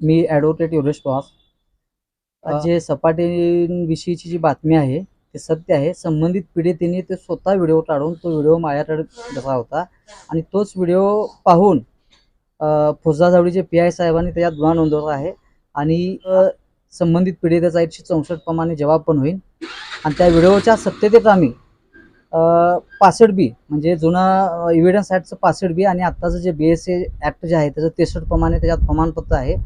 मी advocate Yogesh Pawar. जे सपाटीविषयीची जी बातमी आहे ते सत्य आहे. संबंधित पीडितेने ते स्वतः व्हिडिओ काढून तो व्हिडिओ माझ्याकडे दिला होता. आणि तोच व्हिडिओ पाहून अ, फौजदार जावळीचे पी आय साहेबांनी त्याच्यात गुन्हा नोंदवला आहे. आणि संबंधित पीडितेचा एकशे चौसष्ट प्रमाणे जबाब पण होईल. आणि त्या व्हिडिओच्या सत्यतेत आम्ही पासष्ट बी म्हणजे जुनं इव्हिडन्स ॲक्टचं पासष्ट बी आणि आत्ताचं जे बी एस ए ॲक्ट जे आहे त्याचं तेसष्ट प्रमाणे त्याच्यात प्रमाणपत्र आहे.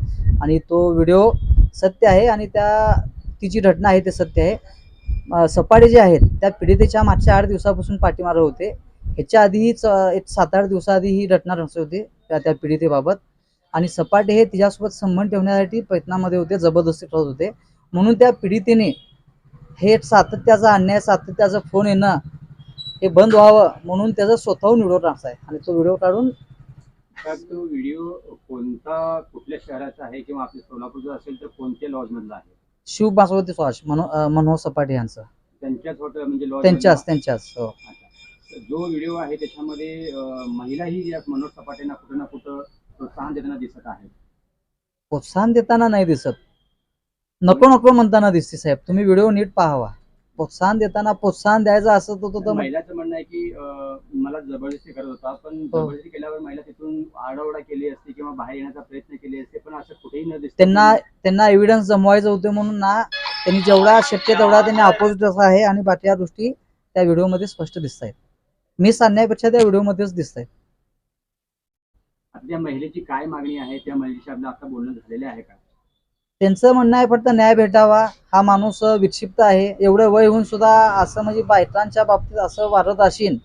आणि तो व्हिडिओ सत्य आहे आणि त्या ती जी घटना आहे ते सत्य आहे. सपाटे जे आहेत त्या पीडितेच्या मागच्या आठ दिवसापासून पाठीमार होते. ह्याच्या आधीच एक सात आठ दिवसाआधी ही घटना रचली होती त्या त्या पीडितेबाबत. आणि सपाटे हे तिच्यासोबत संबंध ठेवण्यासाठी प्रयत्नामध्ये होते जबरदस्ती करत होते. म्हणून त्या पीडितेने हे सातत्याचा अन्याय सातत्याचा फोन येणं हे बंद व्हावं म्हणून त्याचा स्वतःहून व्हिडिओ टाकचा आहे. आणि तो व्हिडिओ काढून तर तो व्हिडिओ कोणता कुठल्या शहराचा आहे किंवा आपल्या सोलापूरचा असेल तर कोणत्या लॉज मधला आहे? शिव बासवती स्वाश मनो मनोहर सपाटे यांचं. त्यांच्याच हॉटेल म्हणजे लॉज त्यांच्याच त्यांच्याच हो. जो व्हिडिओ आहे त्याच्यामध्ये अं, महिलाही या मनोज सपाटेंना कुठं ना कुठं प्रोत्साहन देताना दिसत आहे प्रोत्साहन देताना नाही दिसत. नको नको म्हणताना दिसते साहेब. तुम्ही व्हिडिओ नीट पाहावा. प्रोत्साहन देताना प्रोत्साहन द्यायचं असं तो तर महिलाचं म्हणणं आहे की अं, मला जबरदस्ती करत होता पण हो. जबरदस्ती केल्यावर महिला तिथून आरडाओरडा केली असती किंवा बाहेर येण्याचा प्रयत्न केले असते पण असं कुठेही न दिसता त्यांना त्यांना एव्हिडन्स जमवायचं होते म्हणून ना त्यांनी जेवढा शक्य तेवढा त्यांनी अपोजिट असा आहे आणि बाकीच्या गोष्टी त्या व्हिडिओमध्ये स्पष्ट दिसत आहेत मी सांगण्यापेक्षा त्या व्हिडिओमध्येच दिसत आहेत त्या महिलेची काय मागणी आहे? त्या महिलेशी आपलं आता बोलणं झालेलं आहे का? त्यांचं म्हणणं आहे फक्त न्याय भेटावा हा माणूस विक्षिप्त आहे. एवढं वय होऊन सुद्धा असं म्हणजे बायकांच्या बाबतीत असं वारत असेल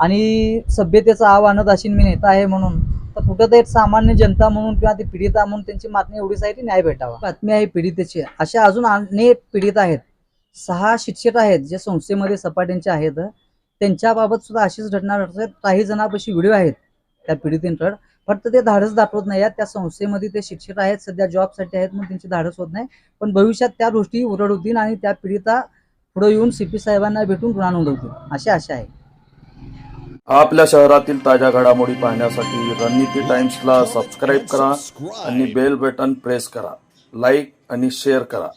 आणि सभ्यतेचा आव आणत असेल मी नेता आहे म्हणून तर कुठं एक सामान्य जनता म्हणून किंवा ती पीडिता म्हणून त्यांची मागणी एवढीच आहे की न्याय भेटावा. बातमी आहे पीडितेची. अशा अजून अनेक पीडित आहेत. सहा शिक्षक आहेत जे संस्थेमध्ये सपाट्यांचे आहेत. त्यांच्याबाबत सुद्धा अशीच घटना घडतात काही जणांपाशी व्हिडिओ आहेत. त्या पीडितींकडे फक्त ते धाडस दाखवत नाही आहेत. त्या संस्थेमध्ये ते शिक्षक आहेत. सध्या जॉबसाठी आहेत म्हणून त्यांची धाडस होत नाही. पण भविष्यात त्या गोष्टी उरड होतील आणि त्या पीडिता पुढे येऊन सी पी साहेबांना भेटून गुन्हा नोंदवतील अशी आशा आहे. आपल्या शहरातील ताज्या घडामोडी पाहण्यासाठी रणनीती टाइम्सला सबस्क्राईब करा आणि बेल बटन प्रेस करा. लाईक आणि शेअर करा.